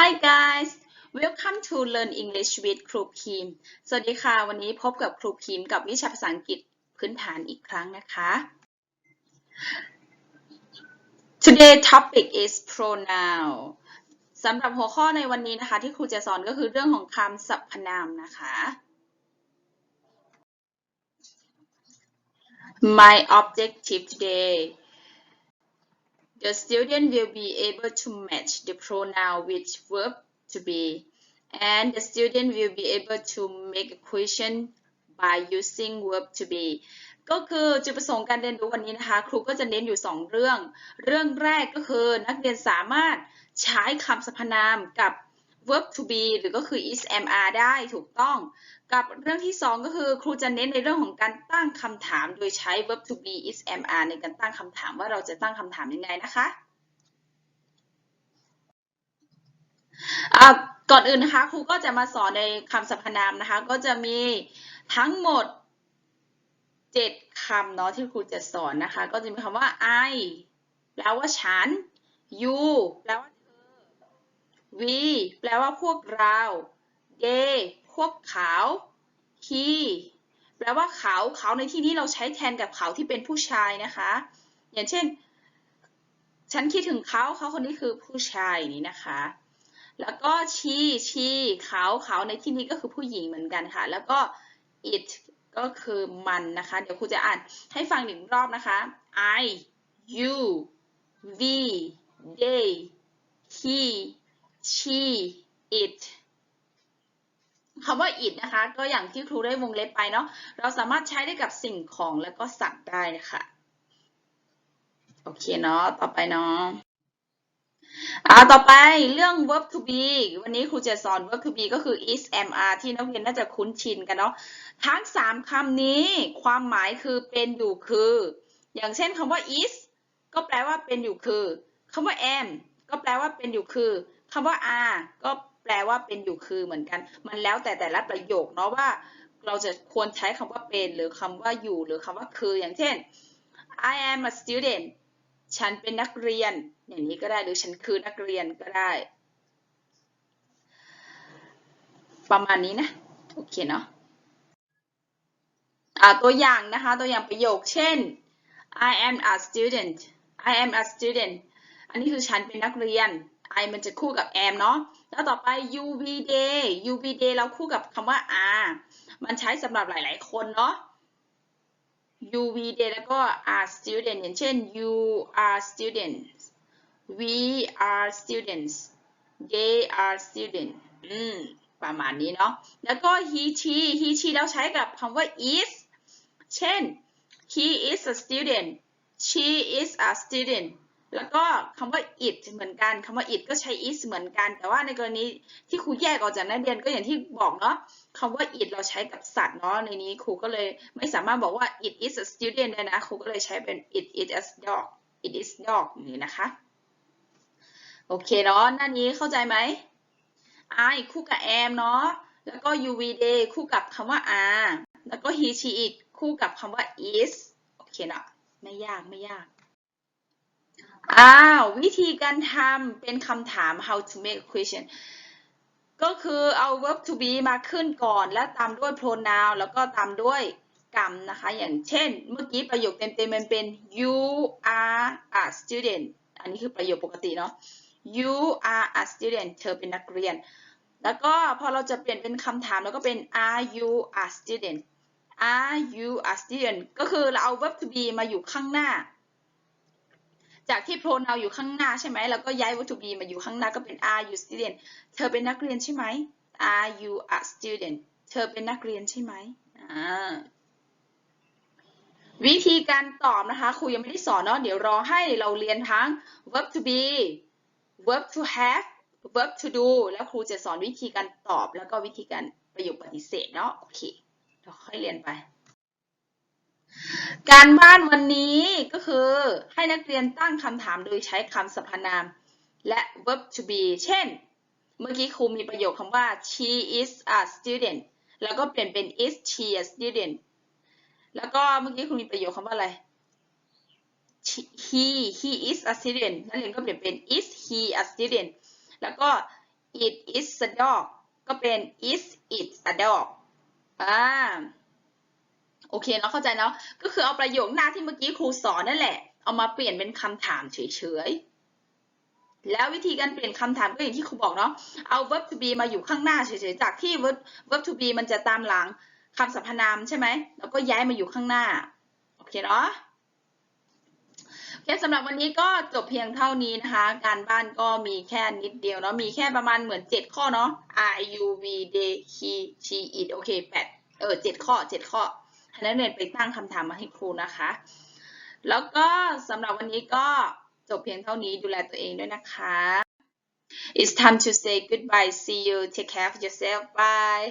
Hi guys welcome to learn English with ครูพิมสวัสดีค่ะ วันนี้พบกับครูพิมกับวิชาภาษาอังกฤษพื้นฐานอีกครั้งนะคะ Today topic is pronoun สำหรับหัวข้อในวันนี้นะคะ ที่ครูจะสอนก็คือเรื่องของคำสรรพนามนะคะ My objective today The student will be able to match the pronoun with verb to be, and the student will be able to make a question by using verb to be. ก็คือจุดประสงค์การเรียนรู้วันนี้นะคะ ครูก็จะเน้นอยู่ 2 เรื่อง เรื่องแรกก็คือนักเรียนสามารถใช้คำสรรพนามกับ verb to be หรือก็คือ is am are ได้ถูกต้อง กับเรื่องที่ 2 ก็คือครูจะเน้นในเรื่องของการตั้งคำถาม โดยใช้ verb to be is am are ในการตั้งคำถามว่าเราจะตั้งคำถามยังไงนะคะก่อนอื่นนะคะครูก็จะมาสอนในคำสรรพนามนะคะ ก็จะมีทั้งหมด 7คำเนาะที่ครูจะสอนนะคะ ก็จะมีคำว่า I แปลว่าฉัน you แปลว่า we แปลว่าพวกเรา they พวกเขา he แปลว่าเขา เขาในที่นี้เราใช้แทนกับเขาที่เป็นผู้ชายนะคะ อย่างเช่น ฉันคิดถึงเขา เขาคนนี้คือผู้ชายนี่นะคะ แล้วก็ she she เขา เขาในที่นี้ก็คือผู้หญิงเหมือนกันค่ะ แล้วก็ it ก็คือมันนะคะ เดี๋ยวครูจะอ่านให้ฟังหนึ่งรอบนะคะ I you we they he she it คำว่า it นะคะ ก็อย่างที่ครูได้วงเล็บไปเนาะ เราสามารถใช้ได้กับสิ่งของแล้วก็สัตว์ได้นะคะโอเคเนาะ ต่อไปเนาะอ่าต่อไปเรื่อง verb to be วันนี้ครูจะสอน verb to be ก็คือ is am are ที่นักเรียนน่าจะคุ้นชินกันเนาะ ทั้ง 3คำนี้ความหมายคือเป็นอยู่คือ อย่างเช่นคำว่า is ก็แปลว่าเป็นอยู่คือคำว่า am ก็แปลว่าเป็นอยู่คือ คำว่า are ก็แปลว่าเป็นอยู่คือเหมือนกัน มันแล้วแต่แต่ละประโยคเนาะว่า เราจะควรใช้คำว่าเป็น หรือคำว่าอยู่หรือคำว่าคืออย่างเช่น I am a student ฉันเป็นนักเรียน อย่างนี้ก็ได้หรือฉันคือนักเรียนก็ได้ ประมาณนี้นะโอเคเนาะตัวอย่างนะคะตัวอย่างประโยคเช่น I am a student I am a student อันนี้คือฉันเป็นนักเรียน I มันจะคู่กับ am เนาะแล้วต่อไป you be day you be day เราคู่กับคำว่า are มันใช้สำหรับหลาย ๆ คนเนาะ you we they แล้วก็ are student อย่างเช่น you are students we are students they are student อืมประมาณนี้เนาะ แล้วก็ he she he she เราใช้กับคำว่า is เช่น he is a student she is a student แล้วก็คำว่า it เหมือนกันคำว่า it ก็ใช้ is เหมือนกัน แต่ว่าในกรณีที่ครูแยกออกจากนักเรียนก็อย่างที่บอกเนาะคำว่า it เราใช้กับสัตว์เนาะในนี้ครูก็เลยไม่สามารถบอกว่า it is a student ได้นะครูก็เลยใช้เป็น it is a dog it is dog นี่นะคะโอเคเนาะหน้านี้เข้าใจไหม I คู่กับ am เนาะแล้วก็ you we they คู่กับคำว่า are แล้วก็ he she it คู่กับคำว่า is โอเคเนาะไม่ยากไม่ยาก อ้าววิธีการทำเป็นคำถาม how to make a question ก็คือเอา verb to be มาขึ้นก่อน แล้วตามด้วย pronoun แล้วก็ตามด้วยกรรมนะคะ อย่างเช่น เมื่อกี้ประโยคเต็มๆมันเป็น you are a student อันนี้คือประโยคปกติเนาะ you are a student เธอเป็นนักเรียน แล้วก็พอเราจะเปลี่ยนเป็นคำถามแล้วก็เป็น are you a student are you a student ก็คือเราเอา verb to be มาอยู่ข้างหน้า จากที่ pronoun อยู่ข้างหน้าใช่ไหมแล้วก็ย้าย verb to be มาอยู่ข้างหน้าก็เป็น are you student เธอเป็นนักเรียนใช่ไหม are you a student เธอเป็นนักเรียนใช่ไหมอ่าวิธีการตอบนะคะครูยังไม่ได้สอนเนาะเดี๋ยวรอให้เราเรียนทั้ง verb to be verb to have verb to do แล้วครูจะสอนวิธีการตอบแล้วก็วิธีการประโยคปฏิเสธเนาะโอเคเราค่อยเรียนไป การบ้านวันนี้ก็คือให้นักเรียนตั้งคำถามโดยใช้คำสรรพนาม และ verb to be เช่น เมื่อกี้ครูมีประโยคคำว่า she is a student แล้วก็เปลี่ยนเป็น is she a student แล้วก็เมื่อกี้ครูมีประโยคคำว่าอะไร he he is a student นักเรียนก็เปลี่ยนเป็น is he a student แล้วก็ it is a dog ก็เป็น is it a dog อ่า โอเคเนาะเข้าใจเนาะก็คือเอาประโยคหน้าที่เมื่อกี้ครูสอนนั่นแหละ เอามาเปลี่ยนเป็นคำถามเฉยๆ แล้ววิธีการเปลี่ยนคำถามก็อย่างที่ครูบอกเนาะ เอา verb to be มาอยู่ข้างหน้าเฉยๆ จากที่ verb verb to be มันจะตามหลังคำสรรพนามใช่ไหม แล้วก็ย้ายมาอยู่ข้างหน้า โอเคเนาะโอเคสำหรับวันนี้ก็จบเพียงเท่านี้นะคะ การบ้านก็มีแค่นิดเดียวเนาะ มีแค่ประมาณเหมือน 7 ข้อเนาะ I U V D he she it โอเคแปดเออเจ็ดข้อเจ็ดข้อ ให้นักเรียนไปตั้งคำถามมาให้ครูนะคะ แล้วก็สำหรับวันนี้ก็จบเพียงเท่านี้ดูแลตัวเองด้วยนะคะ It's time to say goodbye see you take care of yourself bye